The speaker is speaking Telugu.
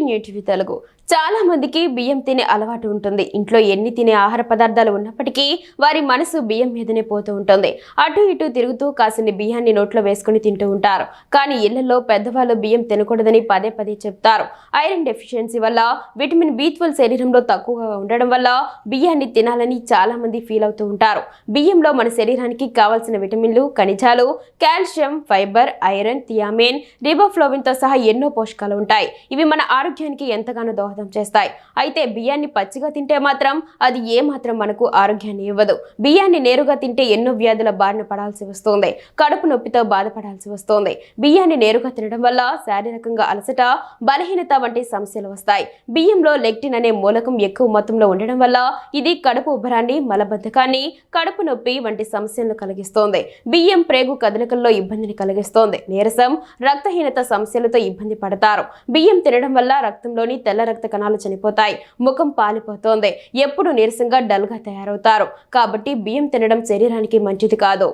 న్యూ తెలుగు. చాలా మందికి బియ్యం తినే అలవాటు ఉంటుంది. ఇంట్లో ఎన్ని తినే ఆహార పదార్థాలు ఉన్నప్పటికీ వారి మనసు బియ్యం మీదనే పోతూ ఉంటుంది. అటు ఇటు తిరుగుతూ కాసిని బియ్యాన్ని నోట్లో వేసుకుని తింటూ ఉంటారు. కానీ ఇళ్ళలో పెద్దవాళ్ళు బియ్యం తినకూడదని పదే పదే చెప్తారు. ఐరన్ డెఫిషియన్సీ వల్ల విటమిన్ బి శరీరంలో తక్కువగా ఉండడం వల్ల బియ్యాన్ని తినాలని చాలా మంది ఫీల్ అవుతూ ఉంటారు. బియ్యంలో మన శరీరానికి కావాల్సిన విటమిన్లు ఖనిజాలు కాల్షియం ఫైబర్ ఐరన్ థియామిన్ రిబోఫ్లోవిన్తో సహా ఎన్నో పోషకాలు ఉంటాయి. ఇవి మన ఆరోగ్యానికి ఎంతగానో దోహదం చేస్తాయి. అయితే బియ్యాన్ని పచ్చిగా తింటే మాత్రం అది ఏమాత్రం మనకు ఆరోగ్యాన్ని ఇవ్వదు. బియ్యాన్ని నేరుగా తింటే ఎన్నో వ్యాధుల బారిన పడాల్సి వస్తుంది. కడుపు నొప్పితో బాధపడాల్సి వస్తుంది. బియ్యాన్ని నేరుగా తినడం వల్ల శారీరకంగా అలసట బలహీనత వంటి సమస్యలు వస్తాయి. బియ్యంలో లెక్టిన్ అనే మూలకం ఎక్కువ మొత్తంలో ఉండడం వల్ల ఇది కడుపు ఉబ్బరాన్ని మలబద్ధకాన్ని కడుపు నొప్పి వంటి సమస్యలను కలిగిస్తోంది. బియ్యం ప్రేగు కదలికల్లో ఇబ్బందిని కలిగిస్తోంది. నీరసం రక్తహీనత సమస్యలతో ఇబ్బంది పడతారు. బియ్యం తినడం వల్ల వల్ల రక్తంలోని తెల్ల రక్త కణాలు చనిపోతాయి. ముఖం పాలిపోతోంది. ఎప్పుడు నీరసంగా డల్గా తయారవుతారు. కాబట్టి బియ్యం తినడం శరీరానికి మంచిది కాదు.